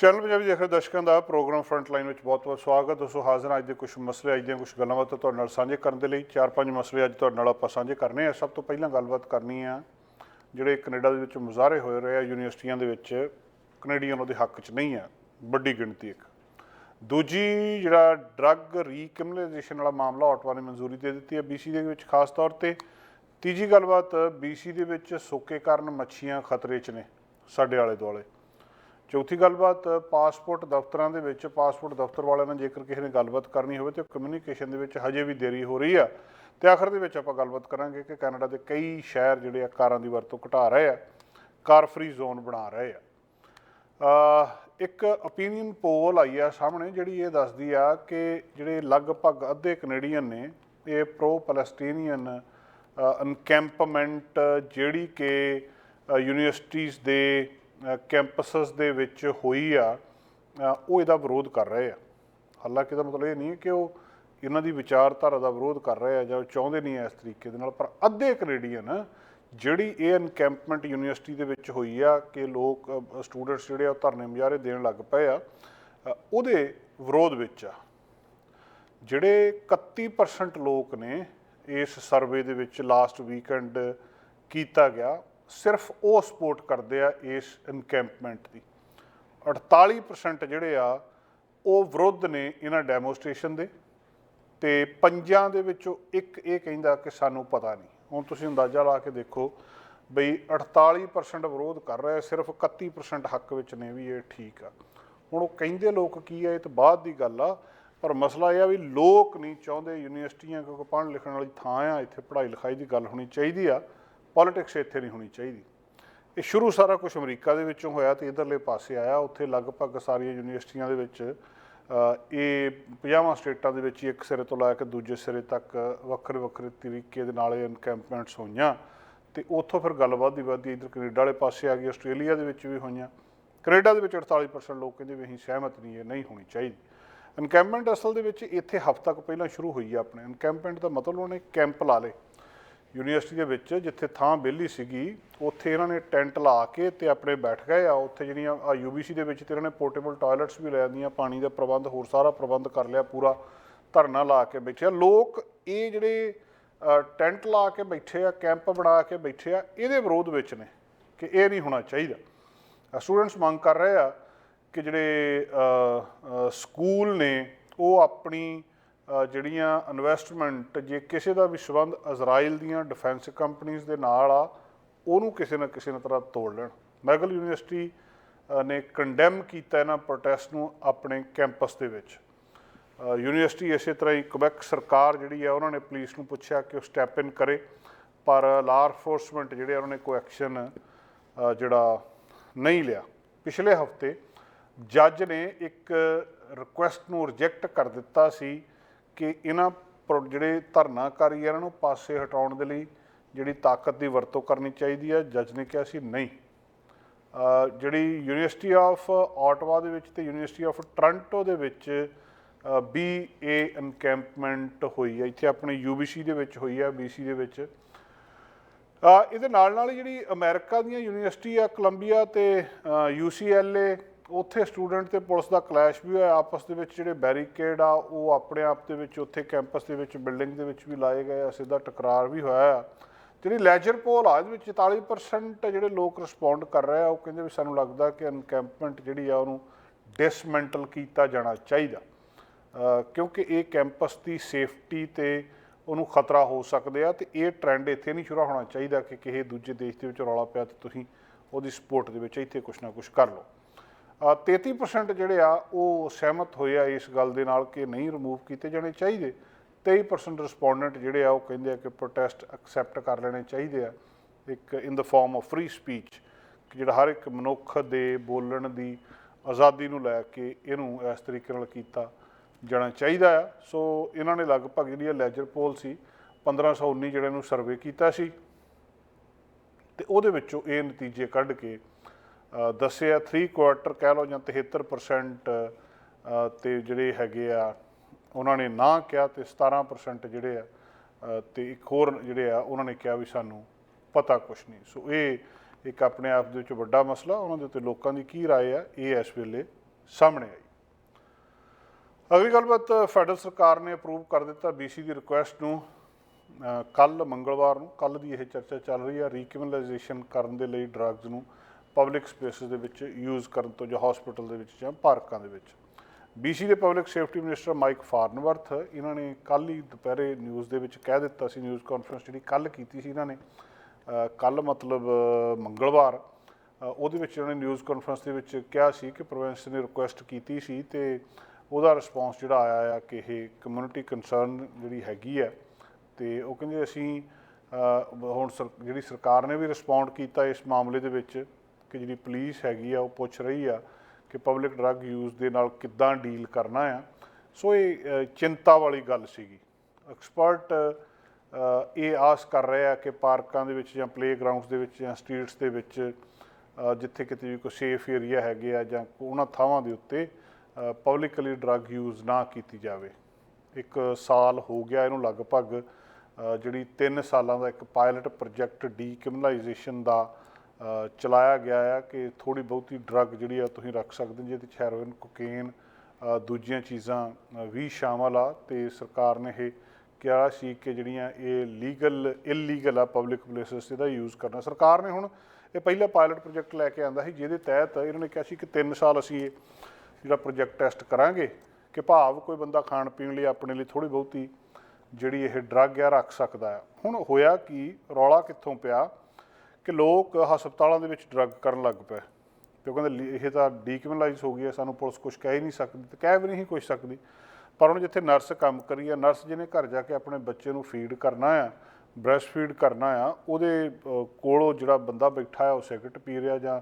Channel Punjabi ਦੇਖ ਰਹੇ ਦਰਸ਼ਕਾਂ ਦਾ ਪ੍ਰੋਗਰਾਮ ਫਰੰਟ ਲਾਈਨ ਵਿੱਚ ਬਹੁਤ-ਬਹੁਤ ਸਵਾਗਤ ਦੋਸਤੋ ਹਾਜ਼ਰ ਹਾਂ, ਅੱਜ ਦੇ ਕੁਝ ਮਸਲੇ, ਅੱਜ ਦੀਆਂ ਕੁਝ ਗੱਲਾਂ ਬਾਤਾਂ ਤੁਹਾਡੇ ਨਾਲ ਸਾਂਝੇ ਕਰਨ ਦੇ ਲਈ। ਚਾਰ ਪੰਜ ਮਸਲੇ ਅੱਜ ਤੁਹਾਡੇ ਨਾਲ ਆਪਾਂ ਸਾਂਝੇ ਕਰਨੇ ਆ। ਸਭ ਤੋਂ ਪਹਿਲਾਂ ਗੱਲਬਾਤ ਕਰਨੀ ਆ, ਜਿਹੜੇ ਕੈਨੇਡਾ ਦੇ ਵਿੱਚ ਮੁਜ਼ਾਹਰੇ ਹੋਏ ਰਹੇ ਆ ਯੂਨੀਵਰਸਿਟੀਆਂ ਦੇ ਵਿੱਚ, ਕੈਨੇਡੀਅਨ ਉਹਦੇ ਹੱਕ 'ਚ ਨਹੀਂ ਆ, ਵੱਡੀ ਗਿਣਤੀ ਇੱਕ। ਦੂਜੀ ਜਿਹੜਾ ਡਰੱਗ ਰੀਕ੍ਰਿਮੀਨਲਾਈਜੇਸ਼ਨ ਵਾਲਾ ਮਾਮਲਾ ਆਟਵਾ ਨੇ ਮਨਜ਼ੂਰੀ ਦੇ ਦਿੱਤੀ ਹੈ BC ਦੇ ਵਿੱਚ ਖਾਸ ਤੌਰ ਤੇ। ਤੀਜੀ ਗੱਲਬਾਤ BC ਦੇ ਵਿੱਚ ਸੋਕੇ ਕਾਰਨ ਮੱਛੀਆਂ ਖਤਰੇ 'ਚ ਨੇ, ਸਾਡੇ ਆਲੇ ਦੁਆਲੇ ਚੌਥੀ ਗੱਲਬਾਤ, ਪਾਸਪੋਰਟ ਦਫ਼ਤਰਾਂ ਦੇ ਵਿੱਚ ਪਾਸਪੋਰਟ ਦਫ਼ਤਰ ਵਾਲਿਆਂ ਨਾਲ ਜੇਕਰ ਕਿਸੇ ਨੇ ਗੱਲਬਾਤ ਕਰਨੀ ਹੋਵੇ ਤੇ ਕਮਿਊਨੀਕੇਸ਼ਨ ਦੇ ਵਿੱਚ ਹਜੇ ਵੀ ਦੇਰੀ ਹੋ ਰਹੀ ਆ। ਤੇ ਆਖਰ ਦੇ ਵਿੱਚ ਆਪਾਂ ਗੱਲਬਾਤ ਕਰਾਂਗੇ ਕਿ ਕੈਨੇਡਾ ਦੇ ਕਈ ਸ਼ਹਿਰ ਜਿਹੜੇ ਆ, ਕਾਰਾਂ ਦੀ ਵਰਤੋਂ ਘਟਾ ਰਹੇ ਆ ਕਾਰ ਫ੍ਰੀ ਜ਼ੋਨ ਬਣਾ ਰਹੇ ਆ। ਇੱਕ opinion ਪੋਲ ਆਈ ਆ ਸਾਹਮਣੇ, ਜਿਹੜੀ ਇਹ ਦੱਸਦੀ ਆ ਕਿ ਜਿਹੜੇ ਲਗਭਗ ਅੱਧੇ ਕੈਨੇਡੀਅਨ ਨੇ, ਇਹ ਪ੍ਰੋ ਪੈਲਸਟੀਨੀਅਨ ਅਨਕੈਂਪਮੈਂਟ ਜਿਹੜੀ ਕਿ ਯੂਨੀਵਰਸਿਟੀਜ਼ ਦੇ ਕੈਂਪਸਸ ਦੇ ਵਿੱਚ ਹੋਈ ਆ ਉਹ ਇਹਦਾ ਵਿਰੋਧ ਕਰ ਰਹੇ ਆ। ਹਾਲਾਂਕਿ ਇਹਦਾ ਮਤਲਬ ਇਹ ਨਹੀਂ ਕਿ ਉਹ ਇਹਨਾਂ ਦੀ ਵਿਚਾਰਧਾਰਾ ਦਾ ਵਿਰੋਧ ਕਰ ਰਹੇ ਆ ਜਾਂ ਉਹ ਚਾਹੁੰਦੇ ਨਹੀਂ ਆ ਇਸ ਤਰੀਕੇ ਦੇ ਨਾਲ, ਪਰ ਅੱਧੇ ਕੈਨੇਡੀਅਨ ਜਿਹੜੀ ਇਹ ਐਨਕੈਂਪਮੈਂਟ ਯੂਨੀਵਰਸਿਟੀ ਦੇ ਵਿੱਚ ਹੋਈ ਆ ਕਿ ਲੋਕ ਸਟੂਡੈਂਟਸ ਜਿਹੜੇ ਆ ਉਹ ਧਰਨੇ ਮੁਜ਼ਾਹਰੇ ਦੇਣ ਲੱਗ ਪਏ ਆ ਉਹਦੇ ਵਿਰੋਧ ਵਿੱਚ ਆ। ਜਿਹੜੇ 31% ਲੋਕ ਨੇ, ਇਸ ਸਰਵੇ ਦੇ ਵਿੱਚ ਲਾਸਟ ਵੀਕਐਂਡ ਕੀਤਾ ਗਿਆ ਸਿਰਫ ਉਹ ਸਪੋਰਟ ਕਰਦੇ ਆ ਇਸ ਇਨਕੈਂਪਮੈਂਟ ਦੀ। 48% ਜਿਹੜੇ ਆ, ਉਹ ਵਿਰੁੱਧ ਨੇ ਇਹਨਾਂ ਡੈਮੋਸਟ੍ਰੇਸ਼ਨ ਦੇ ਤੇ ਪੰਜਾਂ ਦੇ ਵਿੱਚੋਂ ਇੱਕ ਇਹ ਕਹਿੰਦਾ ਕਿ ਸਾਨੂੰ ਪਤਾ ਨਹੀਂ। ਹੁਣ ਤੁਸੀਂ ਅੰਦਾਜ਼ਾ ਲਾ ਕੇ ਦੇਖੋ ਬਈ 48% ਵਿਰੋਧ ਕਰ ਰਿਹਾ, ਸਿਰਫ 31% ਹੱਕ ਵਿੱਚ ਨੇ ਵੀ ਇਹ ਠੀਕ ਆ। ਹੁਣ ਉਹ ਕਹਿੰਦੇ ਲੋਕ ਕੀ ਆ, ਇਹ ਤਾਂ ਬਾਅਦ ਦੀ ਗੱਲ ਆ, ਪਰ ਮਸਲਾ ਇਹ ਆ ਵੀ ਲੋਕ ਨਹੀਂ ਚਾਹੁੰਦੇ ਯੂਨੀਵਰਸਿਟੀਆਂ ਕਿਉਂਕਿ ਪੜ੍ਹਨ ਲਿਖਣ ਵਾਲੀ ਥਾਂ ਆ, ਇੱਥੇ ਪੜ੍ਹਾਈ ਲਿਖਾਈ ਦੀ ਗੱਲ ਹੋਣੀ ਚਾਹੀਦੀ ਆ। ਪੋਲਿਟਿਕਸ ਇੱਥੇ ਨਹੀਂ ਹੋਣੀ ਚਾਹੀਦੀ। ਇਹ ਸ਼ੁਰੂ ਸਾਰਾ ਕੁਝ ਅਮਰੀਕਾ ਦੇ ਵਿੱਚੋਂ ਹੋਇਆ ਤੇ ਇਧਰਲੇ ਪਾਸੇ ਆਇਆ। ਉੱਥੇ ਲਗਭਗ ਸਾਰੀਆਂ ਯੂਨੀਵਰਸਿਟੀਆਂ ਦੇ ਵਿੱਚ ਇਹ 50 ਸਟੇਟਾਂ ਦੇ ਵਿੱਚ ਇੱਕ ਸਿਰੇ ਤੋਂ ਲੈ ਕੇ ਦੂਜੇ ਸਿਰੇ ਤੱਕ ਵੱਖਰੇ ਵੱਖਰੇ ਤਰੀਕੇ ਦੇ ਨਾਲ ਇਹ ਐਨਕੈਂਪਮੈਂਟਸ ਹੋਈਆਂ। ਤੇ ਉੱਥੋਂ ਫਿਰ ਗੱਲਬਾਤ ਦੀ ਵਧਦੀ ਇਧਰ ਕੈਨੇਡਾ ਵਾਲੇ ਪਾਸੇ ਆ ਗਈ, ਆਸਟ੍ਰੇਲੀਆ ਦੇ ਵਿੱਚ ਵੀ ਹੋਈਆਂ। ਕੈਨੇਡਾ ਦੇ ਵਿੱਚ 48% ਲੋਕ ਕਹਿੰਦੇ ਵੀ ਅਸੀਂ ਸਹਿਮਤ ਨਹੀਂ, ਇਹ ਨਹੀਂ ਹੋਣੀ ਚਾਹੀਦੀ। ਇਨਕੈਂਪਮੈਂਟ ਅਸਲ ਦੇ ਵਿੱਚ ਇੱਥੇ ਹਫ਼ਤਾ ਕੁ ਪਹਿਲਾਂ ਸ਼ੁਰੂ ਹੋਈ ਆ ਆਪਣੇ। ਐਨਕੈਂਪਮੈਂਟ ਦਾ ਮਤਲਬ ਉਹਨੇ ਕੈਂਪ ਲਾ ਲਏ। ਯੂਨੀਵਰਸਿਟੀ ਦੇ ਵਿੱਚ, ਜਿੱਥੇ ਥਾਂ ਵਿਹਲੀ ਸੀਗੀ, ਉੱਥੇ ਇਹਨਾਂ ਨੇ ਟੈਂਟ ਲਾ ਕੇ ਤੇ ਆਪਣੇ ਬੈਠ ਗਏ ਆ। ਉੱਥੇ ਜਿਹੜੀਆਂ ਆ ਯੂਬੀਸੀ ਦੇ ਵਿੱਚ ਤੇ ਇਹਨਾਂ ਨੇ ਪੋਰਟੇਬਲ ਟਾਇਲਟਸ ਵੀ ਲੈ ਆਂਦੀਆਂ ਪਾਣੀ ਦਾ ਪ੍ਰਬੰਧ, ਹੋਰ ਸਾਰਾ ਪ੍ਰਬੰਧ ਕਰ ਲਿਆ, ਪੂਰਾ ਧਰਨਾ ਲਾ ਕੇ ਬੈਠੇ ਆ। ਲੋਕ ਇਹ ਜਿਹੜੇ ਟੈਂਟ ਲਾ ਕੇ ਬੈਠੇ ਆ, ਕੈਂਪ ਬਣਾ ਕੇ ਬੈਠੇ ਆ, ਇਹਦੇ ਵਿਰੋਧ ਵਿੱਚ ਨੇ ਕਿ ਇਹ ਨਹੀਂ ਹੋਣਾ ਚਾਹੀਦਾ। ਸਟੂਡੈਂਟਸ ਮੰਗ ਕਰ ਰਹੇ ਆ ਕਿ ਜਿਹੜੇ ਸਕੂਲ ਨੇ ਉਹ ਆਪਣੀ ਜਿਹੜੀਆਂ ਇਨਵੈਸਟਮੈਂਟ ਜੇ ਕਿਸੇ ਦਾ ਵੀ ਸੰਬੰਧ ਇਜ਼ਰਾਈਲ ਦੀਆਂ ਡਿਫੈਂਸ ਕੰਪਨੀਆਂ ਦੇ ਨਾਲ ਆ, ਉਹਨੂੰ ਕਿਸੇ ਨਾ ਕਿਸੇ ਨਾ ਤਰ੍ਹਾਂ ਤੋੜ ਲੈਣ। ਮੈਗਲ ਯੂਨੀਵਰਸਿਟੀ ਨੇ ਕੰਡੈਮ ਕੀਤਾ ਇਹਨਾਂ ਪ੍ਰੋਟੈਸਟ ਨੂੰ ਆਪਣੇ ਕੈਂਪਸ ਦੇ ਵਿੱਚ। ਯੂਨੀਵਰਸਿਟੀ ਇਸੇ ਤਰ੍ਹਾਂ ਹੀ ਕਬੈਕ ਸਰਕਾਰ ਜਿਹੜੀ ਆ, ਉਹਨਾਂ ਨੇ ਪੁਲਿਸ ਨੂੰ ਪੁੱਛਿਆ ਕਿ ਉਹ ਸਟੈਪ ਇਨ ਕਰੇ, ਪਰ ਲਾ ਐਨਫੋਰਸਮੈਂਟ ਜਿਹੜੇ ਆ, ਉਹਨਾਂ ਨੇ ਕੋਈ ਐਕਸ਼ਨ ਜਿਹੜਾ ਨਹੀਂ ਲਿਆ। ਪਿਛਲੇ ਹਫ਼ਤੇ ਜੱਜ ਨੇ ਇੱਕ ਰਿਕੁਐਸਟ ਨੂੰ ਰਿਜੈਕਟ ਕਰ ਦਿੱਤਾ ਸੀ ਕਿ ਇਹਨਾਂ ਪ੍ਰੋ- ਜਿਹੜੇ ਧਰਨਾਕਾਰੀ ਆ ਇਹਨਾਂ ਨੂੰ ਪਾਸੇ ਹਟਾਉਣ ਦੇ ਲਈ ਜਿਹੜੀ ਤਾਕਤ ਦੀ ਵਰਤੋਂ ਕਰਨੀ ਚਾਹੀਦੀ ਹੈ ਜੱਜ ਨੇ ਕਿਹਾ ਸੀ ਨਹੀਂ। ਜਿਹੜੀ ਯੂਨੀਵਰਸਿਟੀ ਆਫ ਆਟਵਾ ਦੇ ਵਿੱਚ ਤੇ ਯੂਨੀਵਰਸਿਟੀ ਆਫ ਟ੍ਰਾਂਟੋ ਦੇ ਵਿੱਚ ਬੀ ਏ ਐਨਕੈਂਪਮੈਂਟ ਹੋਈ ਹੈ ਇੱਥੇ ਆਪਣੇ ਯੂਬੀਸੀ ਦੇ ਵਿੱਚ ਹੋਈ ਹੈ ਬੀਸੀ ਦੇ ਵਿੱਚ। ਇਹਦੇ ਨਾਲ ਨਾਲ ਜਿਹੜੀ ਅਮਰੀਕਾ ਦੀਆਂ ਯੂਨੀਵਰਸਿਟੀ ਆ ਕੋਲੰਬੀਆ ਤੇ ਯੂਸੀਐਲਏ ਉੱਥੇ ਸਟੂਡੈਂਟ ਤੇ ਪੁਲਿਸ ਦਾ ਕਲੈਸ਼ ਵੀ ਹੋਇਆ। ਆਪਸ ਦੇ ਵਿੱਚ ਜਿਹੜੇ ਬੈਰੀਕੇਡ ਆ, ਉਹ ਆਪਣੇ ਆਪ ਦੇ ਵਿੱਚ ਉੱਥੇ ਕੈਂਪਸ ਦੇ ਵਿੱਚ, ਬਿਲਡਿੰਗ ਦੇ ਵਿੱਚ ਵੀ ਲਾਏ ਗਏ ਆ। ਸਿੱਧਾ ਟਕਰਾਰ ਵੀ ਹੋਇਆ ਆ। ਜਿਹੜੀ ਲੈਜਰ ਪੋਲ ਆ, ਇਹਦੇ ਵਿੱਚ 44% ਜਿਹੜੇ ਲੋਕ ਰਿਸਪੌਂਡ ਕਰ ਰਹੇ ਆ, ਉਹ ਕਹਿੰਦੇ ਵੀ ਸਾਨੂੰ ਲੱਗਦਾ ਕਿ ਐਨਕੈਂਪਮੈਂਟ ਜਿਹੜੀ ਆ, ਉਹਨੂੰ ਡਿਸਮੈਂਟਲ ਕੀਤਾ ਜਾਣਾ ਚਾਹੀਦਾ। ਕਿਉਂਕਿ ਇਹ ਕੈਂਪਸ ਦੀ ਸੇਫਟੀ ਤੇ ਉਹਨੂੰ ਖਤਰਾ ਹੋ ਸਕਦੇ ਆ ਤੇ ਇਹ ਟ੍ਰੈਂਡ ਇੱਥੇ ਨਹੀਂ ਸ਼ੁਰੂ ਹੋਣਾ ਚਾਹੀਦਾ ਕਿ ਕਿਸੇ ਦੂਜੇ ਦੇਸ਼ ਦੇ ਵਿੱਚ ਰੌਲਾ ਪਿਆ ਤੇ ਤੁਸੀਂ ਉਹਦੀ ਸਪੋਰਟ ਦੇ ਵਿੱਚ ਇੱਥੇ ਕੁਛ ਨਾ ਕੁਛ ਕਰ ਲਓ। 33% ਜਿਹੜੇ ਆ, ਉਹ ਸਹਿਮਤ ਹੋਏ ਆ ਇਸ ਗੱਲ ਦੇ ਨਾਲ ਕਿ ਨਹੀਂ ਰਿਮੂਵ ਕੀਤੇ ਜਾਣੇ ਚਾਹੀਦੇ। 23% ਰਿਸਪੋਂਡੈਂਟ ਜਿਹੜੇ ਆ, ਉਹ ਕਹਿੰਦੇ ਆ ਕਿ ਪ੍ਰੋਟੈਸਟ ਐਕਸੈਪਟ ਕਰ ਲੈਣੇ ਚਾਹੀਦੇ ਆ। ਇੱਕ in the form of free speech ਕਿ ਜਿਹੜਾ ਹਰ ਇੱਕ ਮਨੁੱਖ ਦੇ ਬੋਲਣ ਦੀ ਆਜ਼ਾਦੀ ਨੂੰ ਲੈ ਕੇ ਇਹਨੂੰ ਇਸ ਤਰੀਕੇ ਨਾਲ ਕੀਤਾ ਜਾਣਾ ਚਾਹੀਦਾ ਆ। ਸੋ ਇਹਨਾਂ ਨੇ ਲਗਭਗ ਜਿਹੜੀ ਆ ਲੈਜਰ ਪੋਲ ਸੀ 1519 ਜਿਹੜੇ ਨੂੰ ਸਰਵੇ ਕੀਤਾ ਸੀ, ਤੇ ਉਹਦੇ ਵਿੱਚੋਂ ਇਹ ਨਤੀਜੇ ਕੱਢ ਕੇ ਦੱਸਿਆ 3 ਕੁਆਰਟਰ ਕਹਿ ਲਓ ਜਾਂ 73% ਅ, ਤੇ ਜਿਹੜੇ ਹੈਗੇ ਆ ਉਹਨਾਂ ਨੇ ਨਾ ਕਿਹਾ ਤੇ 17% ਜਿਹੜੇ ਆ ਅ, ਤੇ ਇੱਕ ਹੋਰ ਜਿਹੜੇ ਆ ਉਹਨਾਂ ਨੇ ਕਿਹਾ ਵੀ ਸਾਨੂੰ ਪਤਾ ਕੁਛ ਨਹੀਂ ਸੋ ਇਹ ਇੱਕ ਆਪਣੇ ਆਪ ਦੇ ਵਿੱਚ ਵੱਡਾ ਮਸਲਾ ਉਹਨਾਂ ਦੇ ਉੱਤੇ ਲੋਕਾਂ ਦੀ ਕੀ رائے ਆ ਇਹ ਇਸ ਵੇਲੇ ਸਾਹਮਣੇ ਆਈ ਅਗਲੀ ਗੱਲਬਾਤ ਫੈਡਰਲ ਸਰਕਾਰ ਨੇ ਅਪਰੂਵ ਕਰ ਦਿੱਤਾ ਬੀਸੀ ਦੀ ਰਿਕੁਐਸਟ ਨੂੰ ਕੱਲ ਮੰਗਲਵਾਰ ਨੂੰ ਕੱਲ ਦੀ ਇਹ ਚਰਚਾ ਚੱਲ ਰਹੀ ਹੈ ਰੀਕ੍ਰਿਮੀਨਲਾਈਜੇਸ਼ਨ ਕਰਨ ਦੇ ਲਈ ਡਰੱਗਸ ਨੂੰ ਪਬਲਿਕ ਸਪੇਸਿਸ ਦੇ ਵਿੱਚ ਯੂਜ਼ ਕਰਨ ਤੋਂ ਜਾਂ ਹਸਪੀਟਲ ਦੇ ਵਿੱਚ ਜਾਂ ਪਾਰਕਾਂ ਦੇ ਵਿੱਚ। ਬੀਸੀ ਦੇ public safety minister Mike Farnworth ਇਹਨਾਂ ਨੇ ਕੱਲ ਹੀ ਦੁਪਹਿਰੇ ਨਿਊਜ਼ ਦੇ ਵਿੱਚ ਕਹਿ ਦਿੱਤਾ ਸੀ ਨਿਊਜ਼ ਕਾਨਫਰੰਸ ਜਿਹੜੀ ਕੱਲ ਕੀਤੀ ਸੀ ਇਹਨਾਂ ਨੇ। ਕੱਲ ਮਤਲਬ ਮੰਗਲਵਾਰ ਉਹਦੇ ਵਿੱਚ ਇਹਨਾਂ ਨੇ ਨਿਊਜ਼ ਕਾਨਫਰੰਸ ਦੇ ਵਿੱਚ ਕਿਹਾ ਸੀ ਕਿ ਪ੍ਰੋਵਿੰਸ ਨੇ ਰਿਕੁਐਸਟ ਕੀਤੀ ਸੀ ਤੇ ਉਹਦਾ ਰਿਸਪੌਂਸ ਜਿਹੜਾ ਆਇਆ ਆ ਕਿ ਇਹ ਕਮਿਊਨਿਟੀ ਕੰਸਰਨ ਜਿਹੜੀ ਹੈਗੀ ਹੈ ਤੇ ਉਹ ਕਹਿੰਦੇ ਅਸੀਂ ਹੁਣ ਸਰ- ਜਿਹੜੀ ਸਰਕਾਰ ਨੇ ਵੀ ਰਿਸਪੌਂਡ ਕੀਤਾ ਇਸ ਮਾਮਲੇ ਦੇ ਵਿੱਚ ਕਿ ਜਿਹੜੀ ਪੁਲਿਸ ਹੈਗੀ ਆ, ਉਹ ਪੁੱਛ ਰਹੀ ਆ ਕਿ ਪਬਲਿਕ ਡਰੱਗ ਯੂਜ਼ ਦੇ ਨਾਲ ਕਿੱਦਾਂ ਡੀਲ ਕਰਨਾ ਆ। ਸੋ ਇਹ ਚਿੰਤਾ ਵਾਲੀ ਗੱਲ ਸੀਗੀ। ਐਕਸਪਰਟ ਇਹ ਆਸ ਕਰ ਰਹੇ ਆ ਕਿ ਪਾਰਕਾਂ ਦੇ ਵਿੱਚ ਜਾਂ ਪਲੇਗਰਾਉਂਡਸ ਦੇ ਵਿੱਚ ਜਾਂ ਸਟਰੀਟਸ ਦੇ ਵਿੱਚ ਜਿੱਥੇ ਕਿਤੇ ਵੀ ਕੋਈ ਸੇਫ ਏਰੀਆ ਹੈਗੇ ਆ ਜਾਂ ਉਹਨਾਂ ਥਾਵਾਂ ਦੇ ਉੱਤੇ ਪਬਲਿਕਲੀ ਡਰੱਗ ਯੂਜ਼ ਨਾ ਕੀਤੀ ਜਾਵੇ। ਇੱਕ ਸਾਲ ਹੋ ਗਿਆ ਇਹਨੂੰ ਲਗਭਗ ਜਿਹੜੀ 3 ਸਾਲਾਂ ਦਾ ਇੱਕ ਪਾਇਲਟ ਪ੍ਰੋਜੈਕਟ ਡੀਕ੍ਰਿਮੀਨਲਾਈਜੇਸ਼ਨ ਦਾ ਚਲਾਇਆ ਗਿਆ ਆ ਕਿ ਥੋੜੀ ਬਹੁਤੀ ਡਰੱਗ ਜਿਹੜੀ ਆ ਤੁਸੀਂ ਰੱਖ ਸਕਦੇ ਜਿਹਦੇ ਵਿੱਚ ਹੈਰੋਇਨ ਕੋਕੇਨ ਦੂਜੀਆਂ ਚੀਜ਼ਾਂ ਵੀ ਸ਼ਾਮਲ ਆ। ਤੇ ਸਰਕਾਰ ਨੇ ਇਹ ਕਿਹਾ ਸੀ ਕਿ ਜਿਹੜੀਆਂ ਇਹ ਲੀਗਲ ਇਲੀਗਲ ਆ ਪਬਲਿਕ ਪਲੇਸਸ ਤੇ ਦਾ ਯੂਜ਼ ਕਰਨਾ। ਸਰਕਾਰ ਨੇ ਹੁਣ ਇਹ ਪਹਿਲਾ ਪਾਇਲਟ ਪ੍ਰੋਜੈਕਟ ਲੈ ਕੇ ਆਂਦਾ ਸੀ, ਜਿਹਦੇ ਤਹਿਤ ਇਹਨਾਂ ਨੇ ਕਿਹਾ ਸੀ ਕਿ 3 ਸਾਲ ਅਸੀਂ ਇਹ ਜਿਹੜਾ ਪ੍ਰੋਜੈਕਟ ਟੈਸਟ ਕਰਾਂਗੇ ਕਿ ਭਾਵ ਕੋਈ ਬੰਦਾ ਖਾਣ ਪੀਣ ਲਈ ਆਪਣੇ ਲਈ ਥੋੜੀ ਬਹੁਤੀ ਜਿਹੜੀ ਇਹ ਡਰੱਗ ਆ, ਰੱਖ ਸਕਦਾ ਹੈ ਹੁਣ ਹੋਇਆ ਕਿ, ਰੌਲਾ ਕਿੱਥੋਂ ਪਿਆ? ਕਿ ਲੋਕ ਹਸਪਤਾਲਾਂ ਦੇ ਵਿੱਚ ਡਰੱਗ ਕਰਨ ਲੱਗ ਪਏ। ਤੇ ਉਹ ਕਹਿੰਦੇ, ਲੀ- ਇਹ ਤਾਂ ਡੀਕ੍ਰਿਮੀਨਲਾਈਜ਼ ਹੋ ਗਈ ਹੈ, ਸਾਨੂੰ ਪੁਲਿਸ ਕੁਝ ਕਹਿ ਹੀ ਨਹੀਂ ਸਕਦੀ ਤੇ ਕਹਿ ਵੀ ਨਹੀਂ ਕੁਝ ਸਕਦੀ। ਪਰ ਹੁਣ ਜਿੱਥੇ ਨਰਸ ਕੰਮ ਕਰੀ ਆ ਨਰਸ ਜਿਹਨੇ ਘਰ ਜਾ ਕੇ ਆਪਣੇ ਬੱਚੇ ਨੂੰ ਫੀਡ ਕਰਨਾ ਆ ਬ੍ਰੈਸਟ ਫੀਡ ਕਰਨਾ ਆ, ਉਹਦੇ ਕੋਲੋਂ ਜਿਹੜਾ ਬੰਦਾ ਬੈਠਾ ਆ, ਉਹ ਸਿਗਰਟ ਪੀ ਰਿਹਾ ਜਾਂ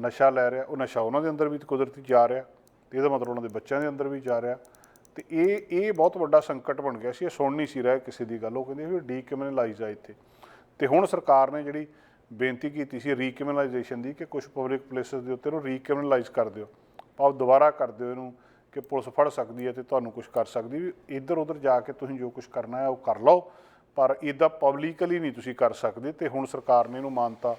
ਨਸ਼ਾ ਲੈ ਰਿਹਾ, ਉਹ ਨਸ਼ਾ ਉਹਨਾਂ ਦੇ ਅੰਦਰ ਵੀ ਕੁਦਰਤੀ ਜਾ ਰਿਹਾ ਤੇ ਇਹਦਾ ਮਤਲਬ ਉਹਨਾਂ ਦੇ ਬੱਚਿਆਂ ਦੇ ਅੰਦਰ ਵੀ ਜਾ ਰਿਹਾ। ਤੇ ਇਹ ਇਹ ਬਹੁਤ ਵੱਡਾ ਸੰਕਟ ਬਣ ਗਿਆ ਸੀ, ਇਹ ਸੁਣ ਨਹੀਂ ਸੀ ਰਿਹਾ ਕਿਸੇ ਦੀ ਗੱਲ। ਉਹ ਕਹਿੰਦੇ ਵੀ ਡੀਕ੍ਰਿਮੀਨਲਾਈਜ਼ ਆ ਇੱਥੇ। ਤੇ ਹੁਣ ਸਰਕਾਰ ਨੇ ਜਿਹੜੀ ਬੇਨਤੀ ਕੀਤੀ ਸੀ ਰੀਕ੍ਰਿਮੀਨਲਾਈਜੇਸ਼ਨ ਦੀ ਕਿ ਕੁਝ ਪਬਲਿਕ ਪਲੇਸਸ ਦੇ ਉੱਤੇ ਇਹਨੂੰ ਰੀਕ੍ਰਿਮੀਨਲਾਈਜ਼ ਕਰ ਦਿਓ। ਭਾਵ ਦੁਬਾਰਾ ਕਰ ਦਿਓ ਇਹਨੂੰ ਕਿ ਪੁਲਿਸ ਫੜ ਸਕਦੀ ਹੈ ਤੇ ਤੁਹਾਨੂੰ ਕੁਝ ਕਰ ਸਕਦੀ ਵੀ ਇੱਧਰ ਉੱਧਰ ਜਾ ਕੇ ਤੁਸੀਂ ਜੋ ਕੁਝ ਕਰਨਾ ਹੈ ਉਹ ਕਰ ਲਓ ਪਰ ਇਹਦਾ ਪਬਲਿਕਲੀ ਨਹੀਂ ਤੁਸੀਂ ਕਰ ਸਕਦੇ ਤੇ ਹੁਣ ਸਰਕਾਰ ਨੇ ਇਹਨੂੰ ਮਾਨਤਾ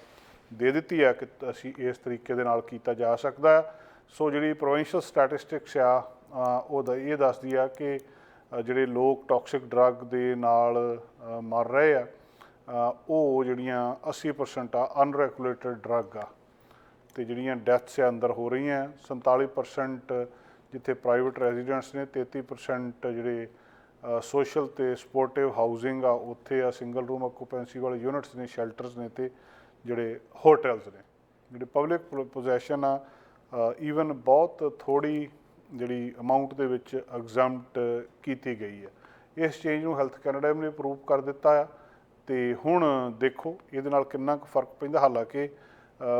ਦੇ ਦਿੱਤੀ ਹੈ ਕਿ ਅਸੀਂ ਇਸ ਤਰੀਕੇ ਦੇ ਨਾਲ ਕੀਤਾ ਜਾ ਸਕਦਾ ਹੈ। ਸੋ ਜਿਹੜੀ ਪ੍ਰੋਵਿੰਸ਼ੀਅਲ ਸਟੈਟਿਸਟਿਕਸ ਆ ਅ, ਉਹ ਇਹ ਦੱਸਦੀ ਆ ਕਿ ਜਿਹੜੇ ਲੋਕ ਟਾਕਸਿਕ ਡਰੱਗ ਦੇ ਨਾਲ ਮਰ ਰਹੇ ਆ ਉਹ ਜਿਹੜੀਆਂ 80% ਆ ਅਨਰੈਗੂਲੇਟਡ ਡਰੱਗ ਆ ਤੇ ਜਿਹੜੀਆਂ ਡੈਥਸ ਆ ਅੰਦਰ ਹੋ ਰਹੀਆਂ 47% ਜਿੱਥੇ ਪ੍ਰਾਈਵੇਟ ਰੈਜ਼ੀਡੈਂਟਸ ਨੇ 33% ਜਿਹੜੇ ਸੋਸ਼ਲ ਤੇ ਸਪੋਰਟਿਵ ਹਾਊਸਿੰਗ ਆ, ਉੱਥੇ ਆ ਸਿੰਗਲ ਰੂਮ ਆਕੂਪੈਂਸੀ ਵਾਲੇ ਯੂਨਿਟਸ ਨੇ ਸ਼ੈਲਟਰਸ ਨੇ ਤੇ ਜਿਹੜੇ ਹੋਟਲਸ ਨੇ। ਜਿਹੜੇ ਪਬਲਿਕ ਪੋਜੈਸ਼ਨ ਆ ਈਵਨ ਬਹੁਤ ਥੋੜੀ ਜਿਹੜੀ ਅਮਾਉਂਟ ਦੇ ਵਿੱਚ ਐਗਜ਼ੈਂਪਟ ਕੀਤੀ ਗਈ ਹੈ ਇਸ ਚੇਂਜ ਨੂੰ ਹੈਲਥ ਕੈਨੇਡਾ ਨੇ ਅਪਰੂਵ ਕਰ ਦਿੱਤਾ ਆ। ਤੇ ਹੁਣ ਦੇਖੋ ਇਹਦੇ ਨਾਲ ਕਿੰਨਾ ਕੁ ਫ਼ਰਕ ਪੈਂਦਾ। ਹਾਲਾਂਕਿ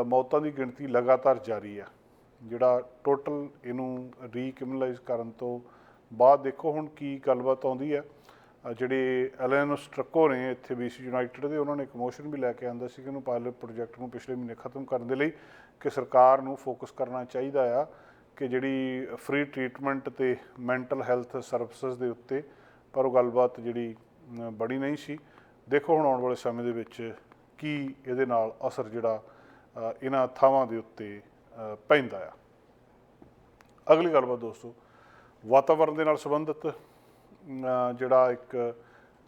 ਮੌਤਾਂ ਦੀ ਗਿਣਤੀ ਲਗਾਤਾਰ ਜਾਰੀ ਆ। ਜਿਹੜਾ ਟੋਟਲ ਇਹਨੂੰ ਰੀਕ੍ਰਿਮੀਨਲਾਈਜ਼ ਕਰਨ ਤੋਂ ਬਾਅਦ ਦੇਖੋ ਹੁਣ ਕੀ ਗੱਲਬਾਤ ਆਉਂਦੀ ਆ। ਜਿਹੜੇ ਐਲਨ ਸਟਰਕੋ ਨੇ ਇੱਥੇ ਬੀਸੀ ਯੂਨਾਈਟਿਡ ਦੇ ਉਹਨਾਂ ਨੇ ਇੱਕ ਮੋਸ਼ਨ ਵੀ ਲੈ ਕੇ ਆਂਦਾ ਸੀ ਕਿ ਇਹਨੂੰ ਪਾਇਲਟ ਪ੍ਰੋਜੈਕਟ ਨੂੰ ਪਿਛਲੇ ਮਹੀਨੇ ਖਤਮ ਕਰਨ ਦੇ ਲਈ ਕਿ ਸਰਕਾਰ ਨੂੰ ਫੋਕਸ ਕਰਨਾ ਚਾਹੀਦਾ ਆ ਕਿ ਜਿਹੜੀ ਫ੍ਰੀ ਟ੍ਰੀਟਮੈਂਟ ਤੇ ਮੈਂਟਲ ਹੈਲਥ ਸਰਵਿਸਿਜ਼ ਦੇ ਉੱਤੇ। ਪਰ ਉਹ ਗੱਲਬਾਤ ਜਿਹੜੀ ਅ, ਬੜੀ ਨਹੀਂ ਸੀ। ਦੇਖੋ ਹੁਣ ਆਉਣ ਵਾਲੇ ਸਮੇਂ ਦੇ ਵਿੱਚ ਕੀ ਇਹਦੇ ਨਾਲ ਅਸਰ ਜਿਹੜਾ ਇਹਨਾਂ ਥਾਵਾਂ ਦੇ ਉੱਤੇ ਪੈਂਦਾ ਆ। ਅਗਲੀ ਗੱਲਬਾਤ ਦੋਸਤੋ ਵਾਤਾਵਰਣ ਦੇ ਨਾਲ ਸੰਬੰਧਿਤ ਜਿਹੜਾ ਇੱਕ,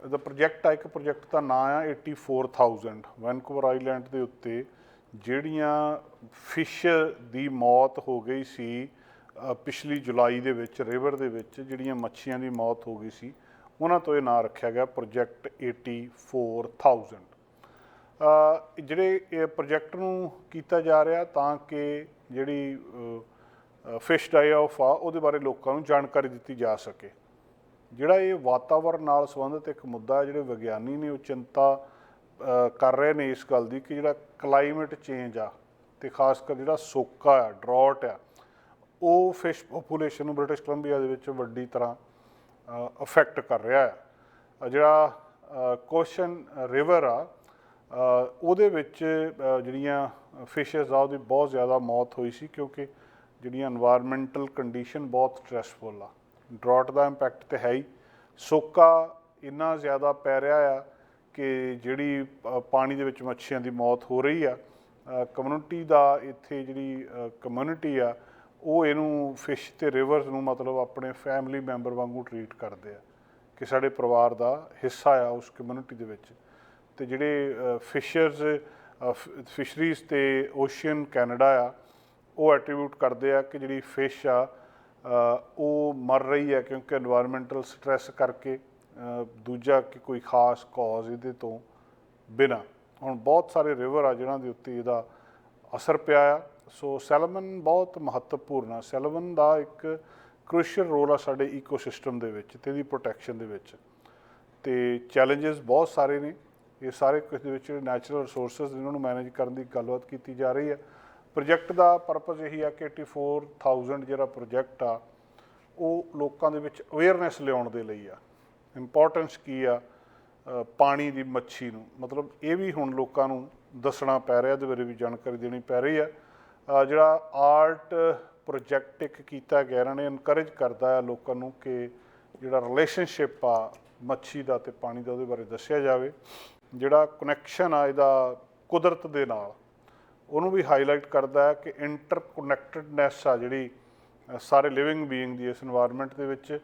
ਇਹਦਾ ਪ੍ਰੋਜੈਕਟ ਆ, ਇੱਕ ਪ੍ਰੋਜੈਕਟ ਦਾ ਨਾਂ ਆ 84000 ਵੈਨਕੂਵਰ ਆਈਲੈਂਡ ਦੇ ਉੱਤੇ ਜਿਹੜੀਆਂ ਫਿਸ਼ ਦੀ ਮੌਤ ਹੋ ਗਈ ਸੀ ਪਿਛਲੀ ਜੁਲਾਈ ਦੇ ਵਿੱਚ, ਰਿਵਰ ਦੇ ਵਿੱਚ ਜਿਹੜੀਆਂ ਮੱਛੀਆਂ ਦੀ ਮੌਤ ਹੋ ਗਈ ਸੀ ਉਹਨਾਂ ਤੋਂ ਇਹ ਨਾਂ ਰੱਖਿਆ ਗਿਆ ਪ੍ਰੋਜੈਕਟ 84000 ਅ, ਜਿਹੜੇ ਇਹ ਪ੍ਰੋਜੈਕਟ ਨੂੰ ਕੀਤਾ ਜਾ ਰਿਹਾ ਤਾਂ ਕਿ ਜਿਹੜੀ ਫਿਸ਼ ਡਾਈ ਆਫ ਆ ਉਹਦੇ ਬਾਰੇ ਲੋਕਾਂ ਨੂੰ ਜਾਣਕਾਰੀ ਦਿੱਤੀ ਜਾ ਸਕੇ। ਜਿਹੜਾ ਇਹ ਵਾਤਾਵਰਣ ਨਾਲ ਸੰਬੰਧਿਤ ਇੱਕ ਮੁੱਦਾ ਹੈ ਜਿਹੜੇ ਵਿਗਿਆਨੀ ਨੇ ਉਹ ਚਿੰਤਾ ਕਰ ਰਹੇ ਨੇ ਇਸ ਗੱਲ ਦੀ ਕਿ ਜਿਹੜਾ ਕਲਾਈਮੇਟ ਚੇਂਜ ਆ ਤੇ ਖਾਸ ਕਰ ਜਿਹੜਾ ਸੋਕਾ ਆ ਡਰਾਟ ਆ ਉਹ ਫਿਸ਼ ਪੋਪੂਲੇਸ਼ਨ ਨੂੰ ਬ੍ਰਿਟਿਸ਼ ਕੋਲੰਬੀਆ ਦੇ ਵਿੱਚ ਵੱਡੀ ਤਰ੍ਹਾਂ ਅਫੈਕਟ ਕਰ ਰਿਹਾ ਹੈ। ਜਿਹੜਾ ਕੋਸ਼ਨ ਰਿਵਰ ਆ ਉਹਦੇ ਵਿੱਚ ਜਿਹੜੀਆਂ ਫਿਸ਼ਸ ਆ, ਉਹਦੀ ਬਹੁਤ ਜ਼ਿਆਦਾ ਮੌਤ ਹੋਈ ਸੀ ਕਿਉਂਕਿ ਜਿਹੜੀਆਂ এনवायरमेंटल ਕੰਡੀਸ਼ਨ ਬਹੁਤ ਸਟ੍ਰੈਸਫੁਲ ਆ। ਡਰਾਟ ਦਾ ਇੰਪੈਕਟ ਤੇ ਹੈ ਹੀ। ਸੋਕਾ ਇੰਨਾ ਜ਼ਿਆਦਾ ਪੈ ਰਿਹਾ ਆ ਕਿ ਜਿਹੜੀ ਪਾਣੀ ਦੇ ਵਿੱਚ ਮੱਛੀਆਂ ਦੀ ਮੌਤ ਹੋ ਰਹੀ ਆ। ਕਮਿਊਨਿਟੀ ਦਾ ਇੱਥੇ ਜਿਹੜੀ ਕਮਿਊਨਿਟੀ ਆ ਉਹ ਇਹਨੂੰ ਫਿਸ਼ ਤੇ ਰਿਵਰਸ ਨੂੰ ਮਤਲਬ ਆਪਣੇ ਫੈਮਿਲੀ ਮੈਂਬਰ ਵਾਂਗੂ ਟ੍ਰੀਟ ਕਰਦੇ ਆ ਕਿ ਸਾਡੇ ਪਰਿਵਾਰ ਦਾ ਹਿੱਸਾ ਆ ਉਸ ਕਮਿਊਨਿਟੀ ਦੇ ਵਿੱਚ। ਤੇ ਜਿਹੜੇ ਫਿਸ਼ਰਸ ਫਿਸ਼ਰੀਜ਼ ਤੇ ਓਸ਼ੀਅਨ ਕੈਨੇਡਾ ਆ, ਉਹ ਐਟਰੀਬਿਊਟ ਕਰਦੇ ਆ ਕਿ ਜਿਹੜੀ ਫਿਸ਼ ਆ ਉਹ ਮਰ ਰਹੀ ਹੈ ਕਿਉਂਕਿ এনवायरमेंटल ਸਟ्रेस ਕਰਕੇ ਦੂਜਾ ਕਿ ਕੋਈ ਖਾਸ ਕਾਜ਼ ਇਹਦੇ ਤੋਂ ਬਿਨਾ। ਹੁਣ ਬਹੁਤ ਸਾਰੇ ਰਿਵਰ ਆ ਜਿਹਨਾਂ ਦੇ ਉੱਤੇ ਇਹਦਾ ਅਸਰ ਪਿਆ ਆ। ਸੋ ਸੈਲਮਨ ਬਹੁਤ ਮਹੱਤਵਪੂਰਨ ਆ। ਸੈਲਮਨ ਦਾ ਇੱਕ ਕ੍ਰੂਸ਼ੀਅਲ ਰੋਲ ਆ ਸਾਡੇ ਈਕੋਸਿਸਟਮ ਦੇ ਵਿੱਚ, ਤੇ ਇਹਦੀ ਪ੍ਰੋਟੈਕਸ਼ਨ ਦੇ ਵਿੱਚ। ਤੇ ਚੈਲੰਜਸ ਬਹੁਤ ਸਾਰੇ ਨੇ। ਇਹ ਸਾਰੇ ਕੁਝ ਦੇ ਵਿੱਚ ਨੈਚੁਰਲ ਰਿਸੋਰਸਸ ਇਹਨਾਂ ਨੂੰ ਮੈਨੇਜ ਕਰਨ ਦੀ ਗੱਲਬਾਤ ਕੀਤੀ ਜਾ ਰਹੀ ਹੈ ਪ੍ਰੋਜੈਕਟ ਦਾ ਪਰਪਸ ਇਹੀ ਆ ਕਿ 84000 ਜਿਹੜਾ ਪ੍ਰੋਜੈਕਟ ਆ, ਉਹ ਲੋਕਾਂ ਦੇ ਵਿੱਚ ਅਵੇਅਰਨੈਸ ਲਿਆਉਣ ਦੇ ਲਈ ਆ। ਇੰਪੋਰਟੈਂਸ ਕੀ ਆ? ਪਾਣੀ ਦੀ ਮੱਛੀ ਨੂੰ। ਮਤਲਬ ਇਹ ਵੀ ਹੁਣ ਲੋਕਾਂ ਨੂੰ ਦੱਸਣਾ ਪੈ ਰਿਹਾ, ਇਹਦੇ ਬਾਰੇ ਵੀ ਜਾਣਕਾਰੀ ਦੇਣੀ ਪੈ ਰਹੀ ਆ। ਜਿਹੜਾ ਆਰਟ ਪ੍ਰੋਜੈਕਟ ਇੱਕ ਕੀਤਾ ਗਿਆ, ਇਹਨਾਂ ਨੇ ਇਨਕਰੇਜ ਕਰਦਾ ਹੈ ਲੋਕਾਂ ਨੂੰ ਕਿ ਜਿਹੜਾ ਰਿਲੇਸ਼ਨਸ਼ਿਪ ਆ, ਮੱਛੀ ਦਾ ਤੇ ਪਾਣੀ ਦਾ ਉਹਦੇ ਬਾਰੇ ਦੱਸਿਆ ਜਾਵੇ। ਜਿਹੜਾ ਕਨੈਕਸ਼ਨ ਆ ਇਹਦਾ ਕੁਦਰਤ ਦੇ ਨਾਲ, ਉਹਨੂੰ ਵੀ ਹਾਈਲਾਈਟ ਕਰਦਾ ਹੈ ਕਿ ਇੰਟਰ ਕਨੈਕਟਡਨੈਸ ਆ ਜਿਹੜੀ ਸਾਰੇ ਲਿਵਿੰਗ ਬੀਇੰਗ ਦੀ ਇਸ এনवायरमेंट ਦੇ ਵਿੱਚ।